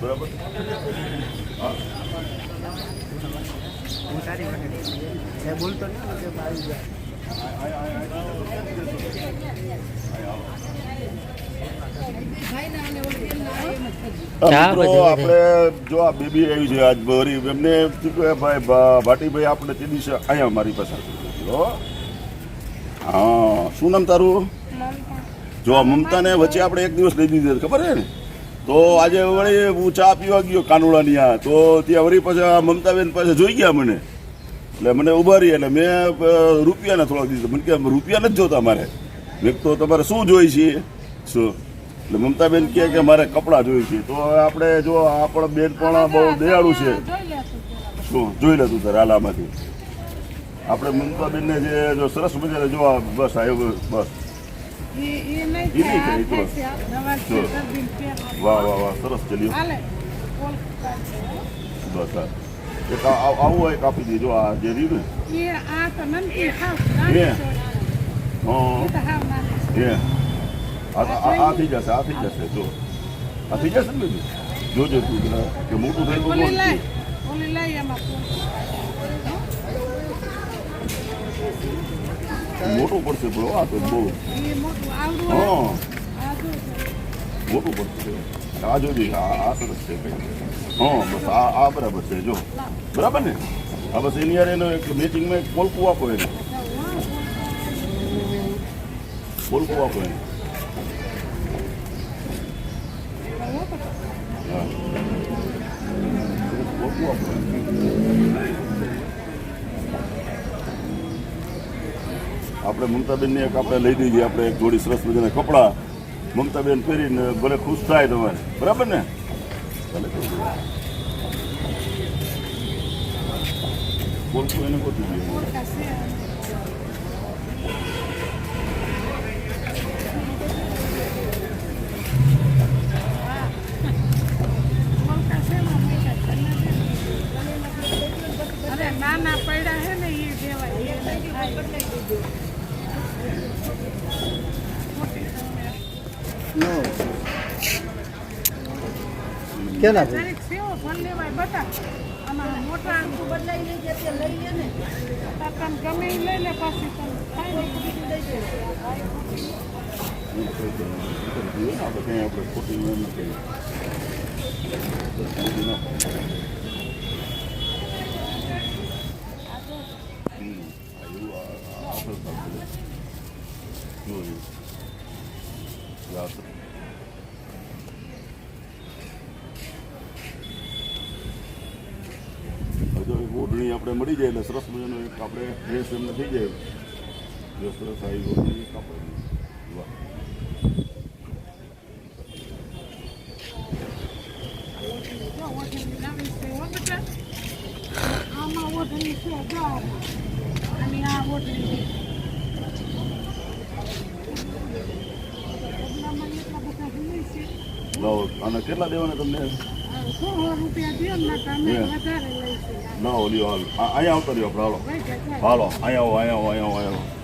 બરાબર? બોલતો આપણે જો આ બેબી આવી છે આજ બરી. એમને ભાઈ ભાટીભાઈ આપણે તે દિવસે અહીંયા મારી પાસે હા શું નામ તારું? જો મમતાને વચ્ચે આપણે એક દિવસ લઈ દીધી ખબર છે ને? તો આજે વળી હું ચા પીવા ગયો કાનુડાની આ. તો ત્યાં વળી પછી મમતાબેન પાસે જોઈ ગયા મને. એટલે મને ઉભારી એટલે મેં રૂપિયાના થોડાક દીધું મને કે રૂપિયા નથી જોતા મારે. મેં તો તમારે શું જોઈએ છે? શું? એટલે મમતાબેન કહે કે મારે કપડાં જોઈએ છે. તો આપણે જો આપણા બેન પણ બહુ દયાળુ છે. શું? જોઈ લેતું સર આલામાંથી આપણે મમતાબેનને જે જો સરસ મજાને જો બસ આવ્યો બસ. વાહ વાહ વાહ સરસ ચલ્યું બસ હા એક આવું એક આપી દેજો આ જે રહ્યું ને એ આ થઈ જશે આ થઈ જશે જો આ થઈ જશે ને જોજો તું કે મોટું થઈ તો મોટું પડશે બ્રો આ તો બહુ. હા. મોટું પડશે. આ જોજો, આ સરસ છે હા, બસ આ આ બરાબર છે, જો. બરાબર ને? હા, બસ એની યાર એનો એક મેચિંગમાં એક પોલકું આપો એને. પોલકું આપો એને. હા. પોલકું આપો આપણે મમતાબેનની એક આપણે લઈ દીધી આપણે એક જોડી સરસ મજાના કપડાં મમતાબેન પહેરીને ભલે ખુશ થાય તમારે બરાબર ને ભલે. બોલતું એને ગોતી દઈએ. નાના. નો કેના છે સેવો ભર લેવાય બતા આમાં મોટા આંખું બદલાઈ લઈ જાય તે લઈ લે ને તાર ગમે એ લઈ લે પાછી તને બીજું લઈ જાય આપણે કંઈ આપણે ખોટી ન કરીએ. ખોટી ન. હમ. આ એવું આ- આ આપણે સાચું. જોયું. એક ઓઢણી આપણે મળી જાય એટલે સરસ મજાનો એક આપણે ડ્રેસ એમને થઈ જાય જો સરસ આવી ઓઢણી કાપડ વાહ છે આમાં ઓઢણી છે. અને આ ઓઢણી બદલામાં એટલા બધા હોય છે લાવો અને કેટલા દેવાના તમને? ને ઓલી હાલ. અહીંયા આવતા રહ્યો હાલો હાલો અહીંયા આવો અહીંયા આવો અહીંયા આવો અહીંયા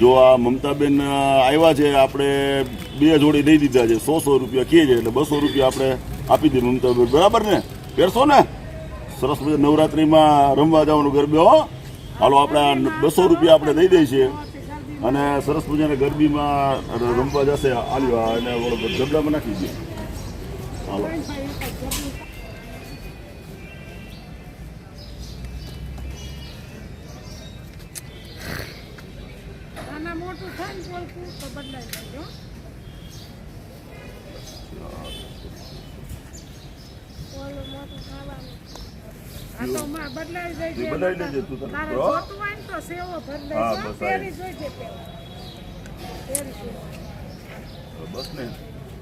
જો આ મમતાબેન આવ્યા છે આપણે બે જોડી દઈ દીધા છે. સો સો રૂપિયા કહે છે એટલે બસો રૂપિયા આપણે આપી દઈએ મમતાબેન. બરાબર ને? પહેરશો ને? સરસ મજા નવરાત્રિમાં રમવા જવાનું ગરબે હો હાલો આપણે બસો રૂપિયા આપણે દઈ દઈએ છીએ. અને સરસ મજાને ગરબીમાં રમવા જશે આલ્યા અને ગબડામાં નાખી દે. હાલો. મોટું થાય તો બદલાઈ જાય તો બદલાઈ જાય બદલાઈ લેજે તું તારે. તારે હો? જોતું હોય ને તો સેવો હા, બદલાય છે. બસ પહેરી જોઈજે પહેલા. પહેરી જોઈજે. બસ ને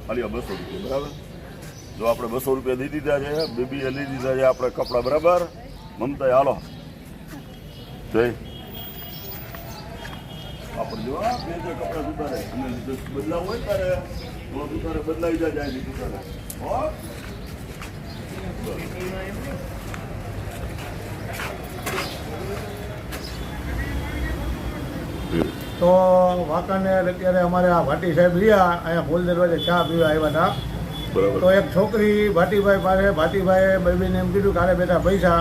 ખાલી આ બસો રૂપિયા બરાબર જો આપણે બસો રૂપિયા દઈ દીધા છે બેબીએ લઈ દીધા છે આપણે કપડાં બરાબર મમતા હાલો જય આપણે જો આ બે જે કપડાં સુધારે અને જો બદલાવ હોય તારે તો સુધારે બદલાઈ જાય જાય નહીં સુધારે હો તો વાંકાને અત્યારે અમારે આ ભાટી સાહેબ રહ્યા અહીંયા ફૂલ દરવાજે ચા પીવા આવ્યા હતા. તો એક છોકરી ભાટીભાઈ પાસે ભાટીભાઈએ બેબીને એમ કીધું કાલે બેટા પૈસા.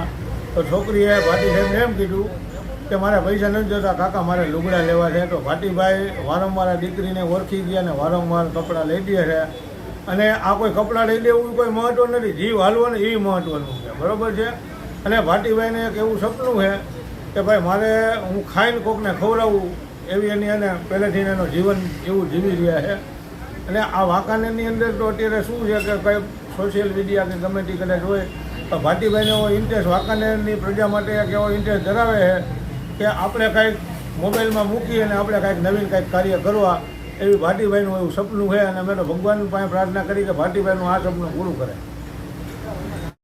તો છોકરીએ ભાટી સાહેબને એમ કીધું કે મારે પૈસા નથી જોતા કાકા મારે લુગડા લેવા છે. તો ભાટીભાઈ વારંવાર આ દીકરીને ઓળખી ગયા અને વારંવાર કપડાં લઈ દે છે. અને આ કોઈ કપડાં લઈ દેવું કોઈ મહત્વ નથી. જીવ હાલવાનું એ મહત્વનું છે. બરોબર છે? અને ભાટીભાઈને એક એવું સપનું છે કે ભાઈ, મારે હું ખાઈને કોકને ખવડાવવું એવી એની એને પહેલેથી એનું જીવન એવું જીવી રહ્યા છે. અને આ વાંકાનેરની અંદર તો અત્યારે શું છે કે કંઈ સોશિયલ મીડિયા કે ગમે તે કદાચ હોય, તો ભાટીભાઈને એવો ઇન્ટરેસ્ટ વાંકાનેરની પ્રજા માટે એક એવો ઇન્ટરેસ્ટ ધરાવે છે કે આપણે કાંઈક મોબાઈલમાં મૂકી અને આપણે કાંઈક નવીન કાંઈક કાર્ય કરવા, એવી ભાટીભાઈનું એવું સપનું છે. અને અમે તો ભગવાનની પાસે પ્રાર્થના કરી કે ભાટીભાઈનું આ સપનું પૂરું કરે